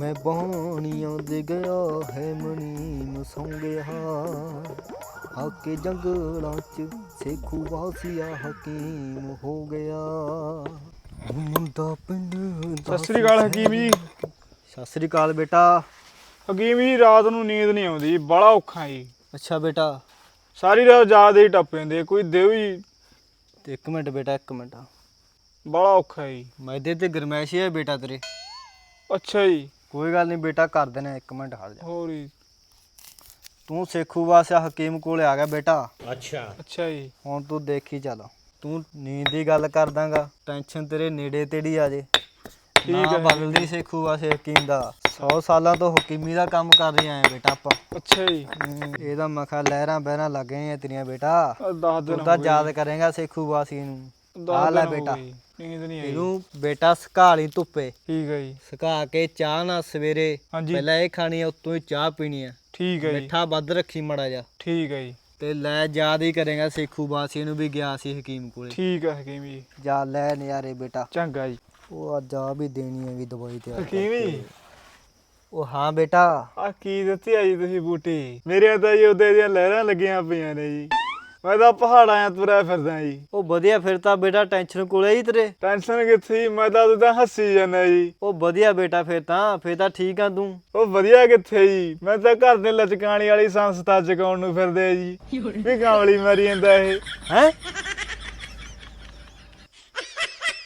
ਮੈਂ ਬਾਣੀਆਂ ਦੇ ਗਿਆ ਹੈ ਮਣੀ ਸੌਂ ਗਿਆ ਹਾਕੇ ਜੰਗਲਾਂ ਚ ਸੇਖੂ ਵਾਸੀਆ ਹਕੀਮ ਹੋ ਗਿਆ। ਮੁੰਡਾ ਪਿੰਡ ਦਾ ਸਤਿ ਸ੍ਰੀ ਅਕਾਲ ਹਕੀਮ ਜੀ। ਸਤਿ ਸ੍ਰੀ ਅਕਾਲ ਬੇਟਾ। ਹਕੀਮ ਜੀ ਰਾਤ ਨੂੰ ਨੀਂਦ ਨਹੀਂ ਆਉਂਦੀ ਬੜਾ ਔਖਾ ਜੀ। ਅੱਛਾ ਬੇਟਾ। ਸਾਰੀ ਰਾਤ ਜਾਗਦੇ ਹੀ ਟੱਪ ਜਾਂਦੇ ਕੋਈ ਦਿਓ ਹੀ। ਤੇ ਇੱਕ ਮਿੰਟ ਬੇਟਾ ਇੱਕ ਮਿੰਟ। ਬੜਾ ਔਖਾ ਜੀ। ਮੈਦੇ ਤੇ ਗਰਮੈਸ਼ ਹੈ ਬੇਟਾ ਤੇਰੇ। ਅੱਛਾ ਜੀ। ਕੋਈ ਗੱਲ ਨਹੀਂ ਬੇਟਾ ਕਰ ਦੇਣਾ ਇੱਕ ਮਿੰਟ ਹਟ ਜਾ। ਹੋਰ ਜੀ। ਤੂੰ ਸੇਖੂ ਵਾਸਿਆ ਹਕੀਮ ਕੋਲੇ ਆ ਗਿਆ ਬੇਟਾ। ਅੱਛਾ। ਜੀ। ਹੁਣ ਤੂੰ ਦੇਖੀ ਚੱਲ। ਤੂੰ ਨੀਂਦ ਦੀ ਗੱਲ ਕਰ ਦਾਂਗਾ ਟੈਨਸ਼ਨ ਤੇਰੇ ਨੇੜੇ ਤੇੜੀ ਆ ਜੇ। ਠੀਕ ਹੈ। ਬਦਲਦੀ ਸੇਖੂ ਵਾਸੇ ਹਕੀਮ ਦਾ। 100 ਸਾਲਾਂ ਤੋਂ ਹਕੀਮੀ ਦਾ ਕੰਮ ਕਰ ਰਹੇ ਆਏ ਬੇਟਾ ਆਪਾਂ। ਅੱਛਾ ਜੀ। ਇਹਦਾ ਮਖਾ ਲਹਿਰਾਂ ਬਹਿਰਾਂ ਲੱਗ ਗਈਆਂ ਤੇਰੀਆਂ ਬੇਟਾ। ਦਸ ਦਿਨ ਤੂੰ ਯਾਦ ਕਰੇਗਾ ਸੇਖੂ ਵਾਸੀ ਨੂੰ। ਆ ਲੈ ਬੇਟਾ। ਨੀਂਦ ਨਹੀਂ ਆਈ। ਇਹਨੂੰ ਬੇਟਾ ਸੁਕਾ ਲਈ ਧੁੱਪੇ। ਠੀਕ ਹੈ ਜੀ। ਸੁਕਾ ਕੇ ਚਾਹ ਨਾਲ ਸਵੇਰੇ। ਪਹਿਲਾਂ ਇਹ ਖਾਣੀ ਆ ਉਤੋਂ ਹੀ ਚਾਹ ਪੀਣੀ ਆ। ਠੀਕ ਹੈ ਜੀ। ਮਿੱਠਾ ਵੱਧ ਰੱਖੀ ਮੜਾ ਜਾ ਠੀਕ ਹੈ ਜੀ। ਤੇ ਲੈ ਯਾਦ ਹੀ ਕਰੇਗਾ ਸੇਖੂ ਵਾਸੀ ਨੂੰ ਵੀ ਗਿਆ ਸੀ ਹਕੀਮ ਕੋਲੇ। ਠੀਕ ਹੈ ਹਕੀਮ ਜੀ। ਜਾ ਲੈ ਨਜ਼ਾਰੇ ਬੇਟਾ। ਚੰਗਾ ਜੀ। ਉਹ ਅੱਜ ਆ ਵੀ ਦੇਣੀ ਹੈਗੀ ਦਵਾਈ ਤੇ ਹਕੀਮ ਜੀ। ਉਹ ਹਾਂ ਬੇਟਾ। ਆ ਕੀ ਦਿੱਤੀ ਆ ਜੀ ਤੁਸੀਂ ਬੂਟੀ? ਮੇਰੇ ਤਾਂ ਜੀ ਉਹਦੇ ਦੀਆਂ ਲਹਿਰਾਂ ਲੱਗੀਆਂ ਪਈਆਂ ਨੇ ਜੀ। ਮੈਂ ਤਾਂ ਪਹਾੜਾਂ 'ਚ ਤੁਰਿਆ ਫਿਰਦਾ ਜੀ। ਉਹ ਵਧੀਆ ਫਿਰ ਤਾਂ ਬੇਟਾ ਟੈਨਸ਼ਨ ਕੋਲੇ ਹੀ ਤੇਰੇ? ਟੈਨਸ਼ਨ ਕਿੱਥੇ ਜੀ? ਮੈਂ ਤਾਂ ਉਦੋਂ ਤਾਂ ਹੱਸੀ ਜਾਂਦਾ ਜੀ। ਉਹ ਵਧੀਆ ਬੇਟਾ ਫਿਰ ਤਾਂ ਫਿਰ ਤਾਂ ਠੀਕ ਆ ਤੂੰ। ਉਹ ਵਧੀਆ ਕਿੱਥੇ ਜੀ? ਮੈਂ ਤਾਂ ਘਰ ਦੇ ਲਚਕਾਣੀ ਵਾਲੀ ਸੰਸਥਾ ਚਕਾਉਣ ਨੂੰ ਫਿਰਦੇ ਆ ਜੀ। ਵੀ ਕਾਮਲੀ ਮਾਰੀ ਜਾਂਦਾ ਇਹ। ਹੈ?